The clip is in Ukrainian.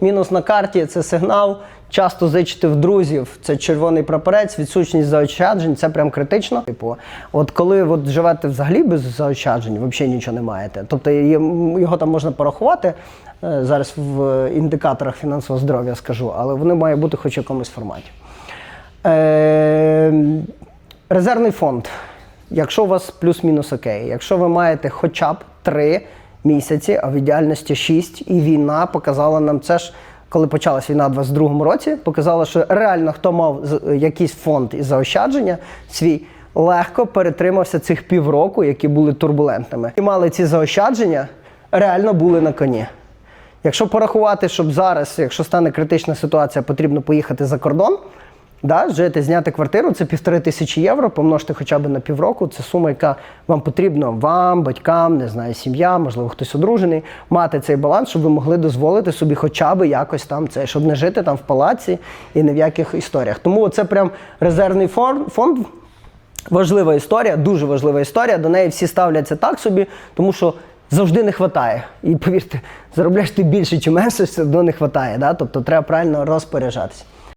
Мінус на карті це сигнал. Часто зичити в друзів це червоний прапорець, відсутність заощаджень, це прям критично. Типу, от коли от живете взагалі без заощаджень, взагалі нічого не маєте. Тобто його там можна порахувати. е, Зараз в індикаторах фінансового здоров'я скажу, але вони мають бути хоч в якомусь форматі. Е, резервний фонд. Якщо у вас плюс-мінус окей, якщо ви маєте хоча б 3 місяці, а в ідеальності 6, і війна показала нам це ж, коли почалась війна у 22-му році, показала, що реально хто мав якийсь фонд і заощадження свій, легко перетримався цих півроку, які були турбулентними. І мали ці заощадження, реально були на коні. Якщо порахувати, щоб зараз, якщо стане критична ситуація, потрібно поїхати за кордон, да, жити, зняти квартиру, це півтори тисячі євро, помножте хоча б на півроку. Це сума, яка вам потрібна, вам, батькам, не знаю, сім'я, можливо, хтось одружений, мати цей баланс, щоб ви могли дозволити собі хоча б якось там це, щоб не жити там в палаці і не в яких історіях. Тому це прям резервний фонд. фонд Важлива історія, дуже важлива історія. До неї всі ставляться так собі, тому що завжди не вистачає. І повірте, заробляєш ти більше чи менше, все одно не вистачає. Да? Тобто треба правильно розпоряджатися.